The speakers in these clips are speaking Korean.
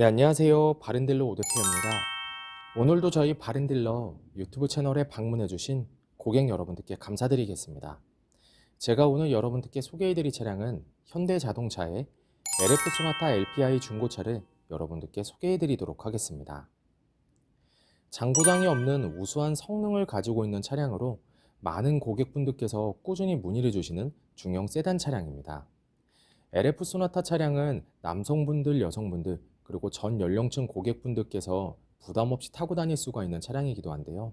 네, 안녕하세요. 바른딜러 오대표입니다. 오늘도 저희 바른딜러 유튜브 채널에 방문해 주신 고객 여러분들께 감사드리겠습니다. 제가 오늘 여러분들께 소개해 드릴 차량은 현대자동차의 LF 소나타 LPI 중고차를 여러분들께 소개해 드리도록 하겠습니다. 장고장이 없는 우수한 성능을 가지고 있는 차량으로 많은 고객분들께서 꾸준히 문의를 주시는 중형 세단 차량입니다. LF 소나타 차량은 남성분들, 여성분들, 그리고 전 연령층 고객분들께서 부담 없이 타고 다닐 수가 있는 차량이기도 한데요.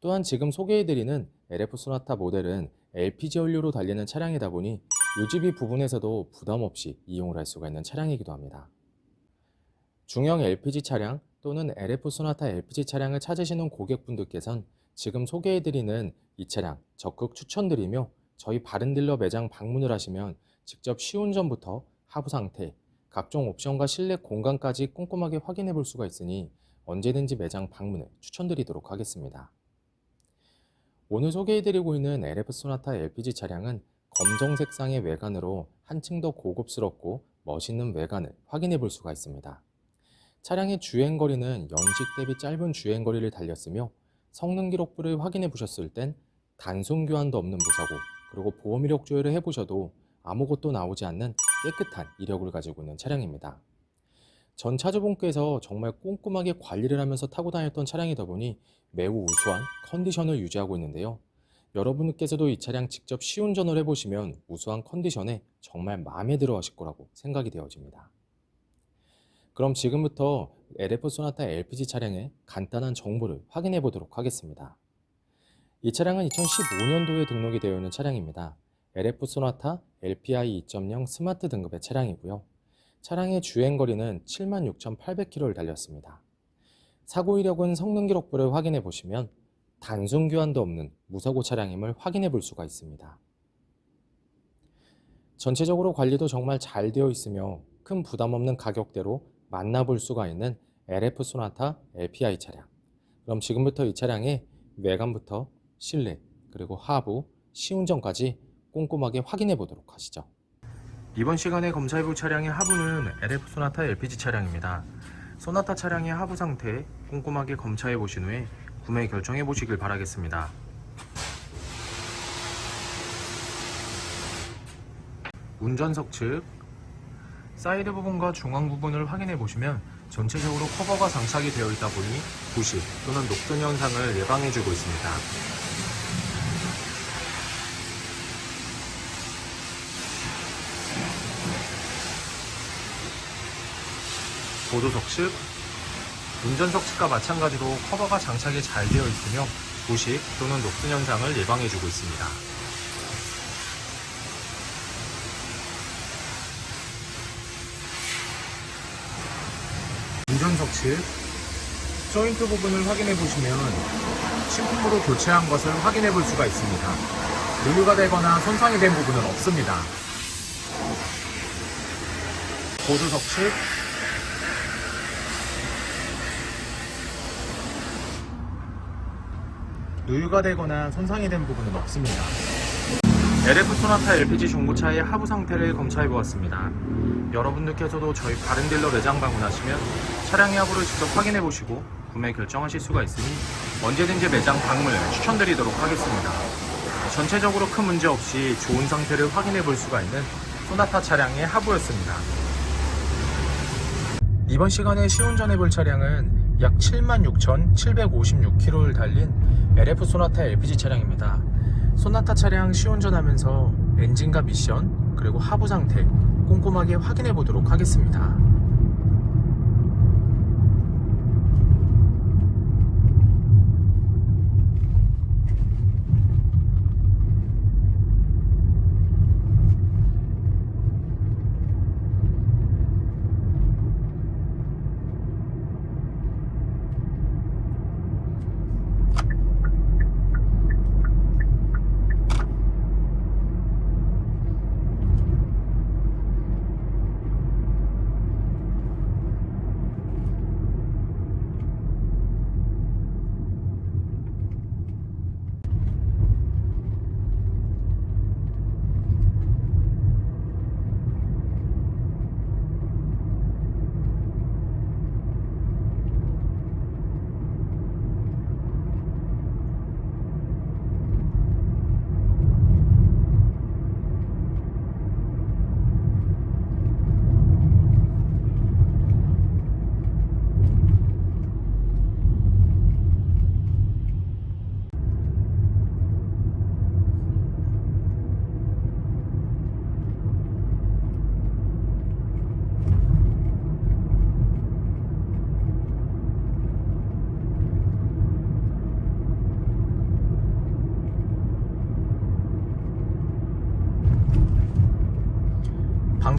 또한 지금 소개해드리는 LF 소나타 모델은 LPG 연료로 달리는 차량이다 보니 유지비 부분에서도 부담 없이 이용을 할 수가 있는 차량이기도 합니다. 중형 LPG 차량 또는 LF 소나타 LPG 차량을 찾으시는 고객분들께선 지금 소개해드리는 이 차량 적극 추천드리며 저희 바른딜러 매장 방문을 하시면 직접 시운전부터 하부 상태, 각종 옵션과 실내 공간까지 꼼꼼하게 확인해 볼 수가 있으니 언제든지 매장 방문을 추천드리도록 하겠습니다. 오늘 소개해드리고 있는 LF 소나타 LPG 차량은 검정 색상의 외관으로 한층 더 고급스럽고 멋있는 외관을 확인해 볼 수가 있습니다. 차량의 주행거리는 연식 대비 짧은 주행거리를 달렸으며 성능 기록부를 확인해 보셨을 땐 단순 교환도 없는 무사고 그리고 보험 이력 조회를 해보셔도 아무것도 나오지 않는 깨끗한 이력을 가지고 있는 차량입니다. 전 차주분께서 정말 꼼꼼하게 관리를 하면서 타고 다녔던 차량이다 보니 매우 우수한 컨디션을 유지하고 있는데요. 여러분께서도 이 차량 직접 시운전을 해보시면 우수한 컨디션에 정말 마음에 들어 하실 거라고 생각이 되어집니다. 그럼 지금부터 LF 소나타 LPG 차량의 간단한 정보를 확인해 보도록 하겠습니다. 이 차량은 2015년도에 등록이 되어 있는 차량입니다. LF 소나타 LPI 2.0 스마트 등급의 차량이고요. 차량의 주행 거리는 76,800km를 달렸습니다. 사고 이력은 성능 기록부를 확인해 보시면 단순 교환도 없는 무사고 차량임을 확인해 볼 수가 있습니다. 전체적으로 관리도 정말 잘 되어 있으며 큰 부담 없는 가격대로 만나볼 수가 있는 LF 소나타 LPI 차량. 그럼 지금부터 이 차량의 외관부터 실내 그리고 하부 시운전까지 꼼꼼하게 확인해 보도록 하시죠. 이번 시간에 검사해볼 차량의 하부는 LF 소나타 LPG 차량입니다. 소나타 차량의 하부 상태 꼼꼼하게 검사해 보신 후에 구매 결정해 보시길 바라겠습니다. 운전석 측 사이드 부분과 중앙 부분을 확인해 보시면 전체적으로 커버가 장착이 되어 있다 보니 부식 또는 녹슨 현상을 예방해 주고 있습니다. 보조석 측 운전석 측과 마찬가지로 커버가 장착이 잘 되어 있으며 부식 또는 녹슨 현상을 예방해 주고 있습니다. 운전석 측 조인트 부분을 확인해 보시면 신품으로 교체한 것을 확인해 볼 수가 있습니다. 누유가 되거나 손상이 된 부분은 없습니다. 보조석 측 누유가 되거나 손상이 된 부분은 없습니다. LF 소나타 LPG 중고차의 하부 상태를 검사해 보았습니다. 여러분들께서도 저희 바른 딜러 매장 방문하시면 차량의 하부를 직접 확인해 보시고 구매 결정하실 수가 있으니 언제든지 매장 방문을 추천드리도록 하겠습니다. 전체적으로 큰 문제 없이 좋은 상태를 확인해 볼 수가 있는 소나타 차량의 하부였습니다. 이번 시간에 시운전해 볼 차량은 약 76,756km를 달린 LF 소나타 LPG 차량입니다. 소나타 차량 시운전하면서 엔진과 미션 그리고 하부 상태 꼼꼼하게 확인해 보도록 하겠습니다.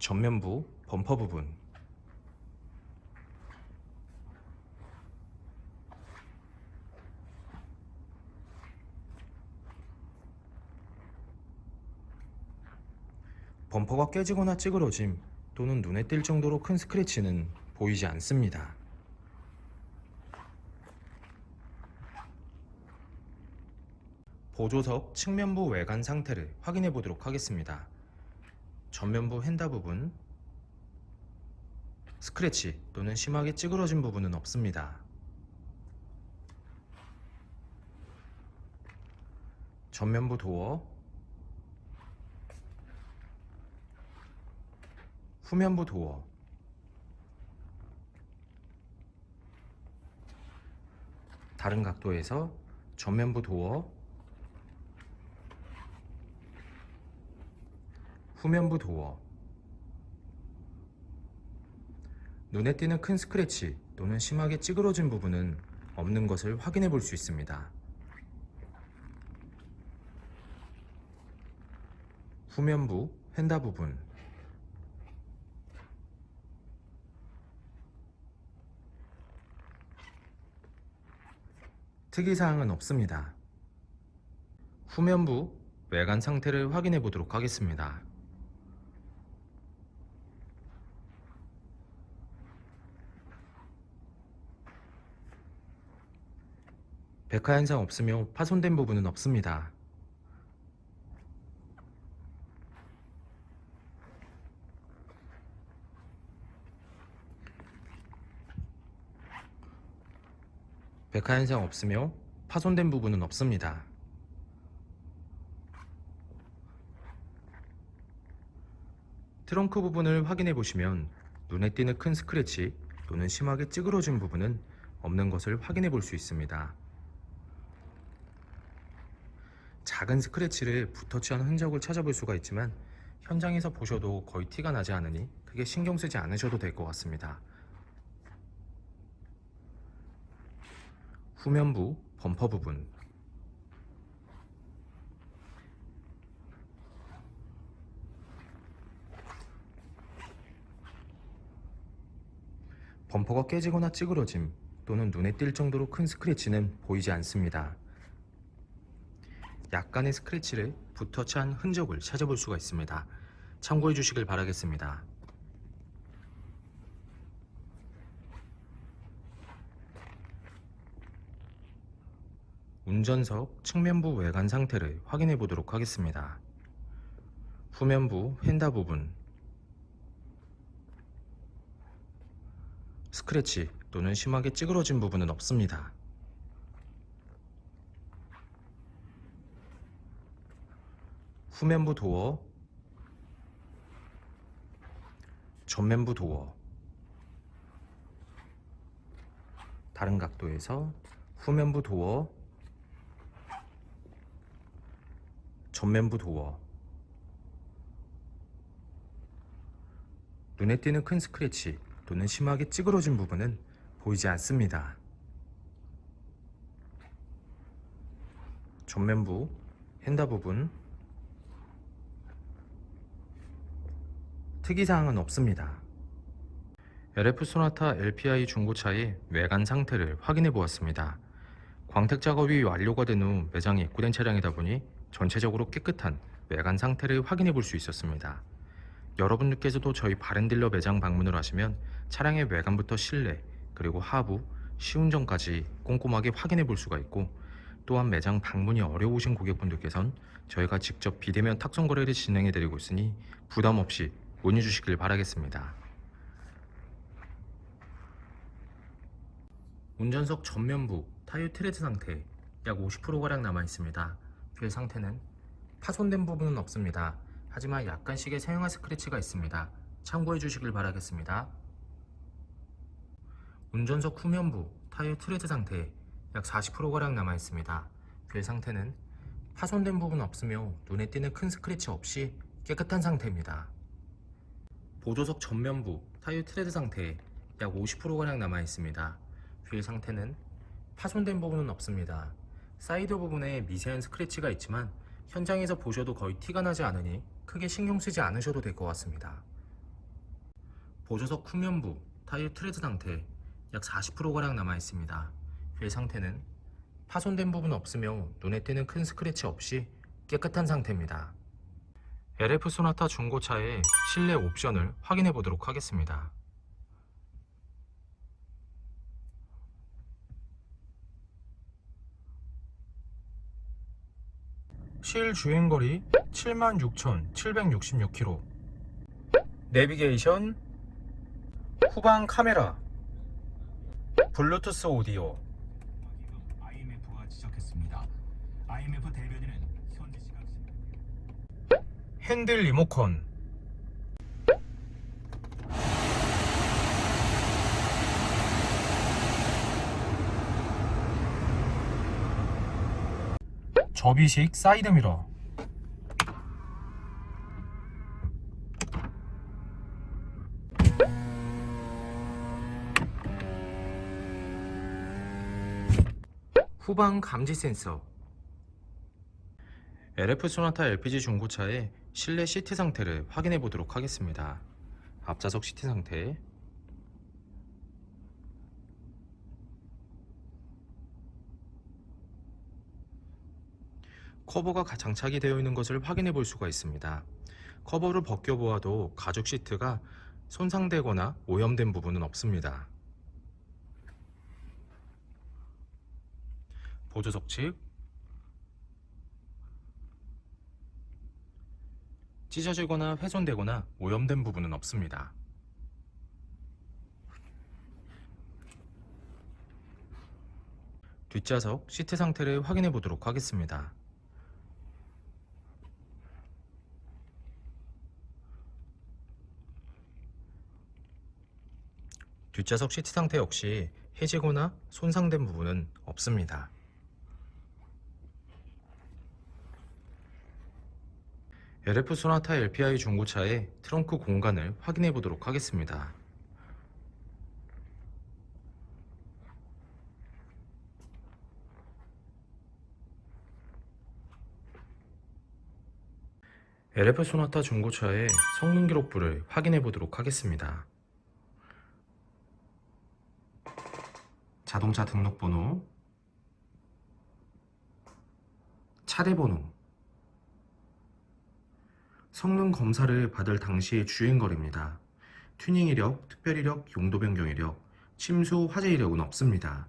전면부 범퍼 부분 범퍼가 깨지거나 찌그러짐 또는 눈에 띌 정도로 큰 스크래치는 보이지 않습니다. 보조석 측면부 외관 상태를 확인해 보도록 하겠습니다. 전면부 휀다 부분 스크래치 또는 심하게 찌그러진 부분은 없습니다. 전면부 도어 후면부 도어 다른 각도에서 전면부 도어 후면부 도어 눈에 띄는 큰 스크래치 또는 심하게 찌그러진 부분은 없는 것을 확인해 볼 수 있습니다. 후면부 휀다 부분 특이사항은 없습니다. 후면부 외관 상태를 확인해 보도록 하겠습니다. 백화 현상 없으며 파손된 부분은 없습니다. 백화 현상 없으며 파손된 부분은 없습니다. 트렁크 부분을 확인해 보시면 눈에 띄는 큰 스크래치 또는 심하게 찌그러진 부분은 없는 것을 확인해 볼 수 있습니다. 작은 스크래치를 붓터치한 흔적을 찾아볼 수가 있지만 현장에서 보셔도 거의 티가 나지 않으니 크게 신경 쓰지 않으셔도 될 것 같습니다. 후면부 범퍼 부분 범퍼가 깨지거나 찌그러짐 또는 눈에 띌 정도로 큰 스크래치는 보이지 않습니다. 약간의 스크래치를 붓터치한 흔적을 찾아볼 수가 있습니다. 참고해 주시길 바라겠습니다. 운전석 측면부 외관 상태를 확인해 보도록 하겠습니다. 후면부 휀다 부분 스크래치 또는 심하게 찌그러진 부분은 없습니다. 후면부 도어 전면부 도어 다른 각도에서 후면부 도어, 전면부 도어. 눈에 띄는 큰 스크래치 또는 심하게 찌그러진 부분은 보이지 않습니다. 전면부 핸다 부분 특이사항은 없습니다. LF 소나타 LPI 중고차의 외관 상태를 확인해 보았습니다. 광택 작업이 완료가 된 후 매장에 입고된 차량이다 보니 전체적으로 깨끗한 외관 상태를 확인해 볼 수 있었습니다. 여러분들께서도 저희 바른딜러 매장 방문을 하시면 차량의 외관부터 실내 그리고 하부, 시운전까지 꼼꼼하게 확인해 볼 수가 있고 또한 매장 방문이 어려우신 고객분들께선 저희가 직접 비대면 탁송 거래를 진행해 드리고 있으니 부담 없이 문의 주시길 바라겠습니다. 운전석 전면부 타이어 트레드 상태 약 50%가량 남아 있습니다. 휠 상태는 파손된 부분은 없습니다. 하지만 약간씩의 사용한 스크래치가 있습니다. 참고해 주시길 바라겠습니다. 운전석 후면부 타이어 트레드 상태 약 40%가량 남아 있습니다. 휠 상태는 파손된 부분 없으며 눈에 띄는 큰 스크래치 없이 깨끗한 상태입니다. 보조석 전면부 타이어 트레드 상태 약 50%가량 남아 있습니다. 휠 상태는 파손된 부분은 없습니다. 사이드 부분에 미세한 스크래치가 있지만 현장에서 보셔도 거의 티가 나지 않으니 크게 신경 쓰지 않으셔도 될 것 같습니다. 보조석 후면부 타이어 트레드 상태 약 40%가량 남아 있습니다. 휠 상태는 파손된 부분 없으며 눈에 띄는 큰 스크래치 없이 깨끗한 상태입니다. LF 소나타 중고차의 실내 옵션을 확인해 보도록 하겠습니다. 실 주행거리 76,766km 내비게이션 후방 카메라 블루투스 오디오 IMF가 지적했습니다. IMF 대변인은 현지 시각 핸들 리모컨. 접이식 사이드미러. 후방 감지 센서. LF 소나타 LPG 중고차의 실내 시트 상태를 확인해 보도록 하겠습니다. 앞좌석 시트 상태 커버가 가- 장착이 되어 있는 것을 확인해 볼 수가 있습니다. 커버를 벗겨 보아도 가죽 시트가 손상되거나 오염된 부분은 없습니다. 보조석 측 찢어지거나 훼손되거나 오염된 부분은 없습니다. 뒷좌석 시트 상태를 확인해 보도록 하겠습니다. 뒷좌석 시트 상태 역시 해지거나 손상된 부분은 없습니다. LF 소나타 LPI 중고차의 트렁크 공간을 확인해 보도록 하겠습니다. LF 소나타 중고차의 성능 기록부를 확인해 보도록 하겠습니다. 자동차 등록번호, 차대 번호, 성능 검사를 받을 당시의 주행거리입니다. 튜닝 이력, 특별 이력, 용도 변경 이력, 침수 화재 이력은 없습니다.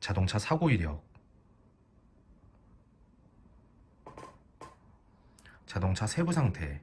자동차 사고 이력, 자동차 세부 상태,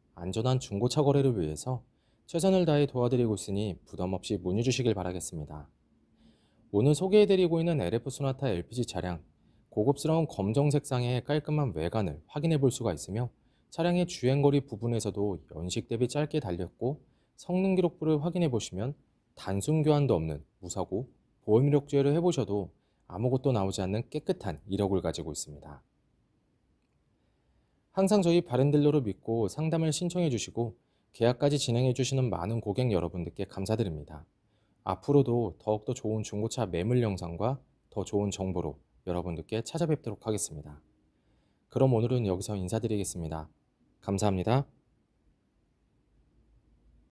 안전한 중고차 거래를 위해서 최선을 다해 도와드리고 있으니 부담 없이 문의 주시길 바라겠습니다. 오늘 소개해드리고 있는 LF 소나타 LPG 차량 고급스러운 검정 색상의 깔끔한 외관을 확인해 볼 수가 있으며 차량의 주행거리 부분에서도 연식 대비 짧게 달렸고 성능 기록부를 확인해 보시면 단순 교환도 없는 무사고 보험 이력 제외를 해보셔도 아무것도 나오지 않는 깨끗한 이력을 가지고 있습니다. 항상 저희 바렌딜러를 믿고 상담을 신청해 주시고 계약까지 진행해 주시는 많은 고객 여러분들께 감사드립니다. 앞으로도 더욱더 좋은 중고차 매물 영상과 더 좋은 정보로 여러분들께 찾아뵙도록 하겠습니다. 그럼 오늘은 여기서 인사드리겠습니다. 감사합니다.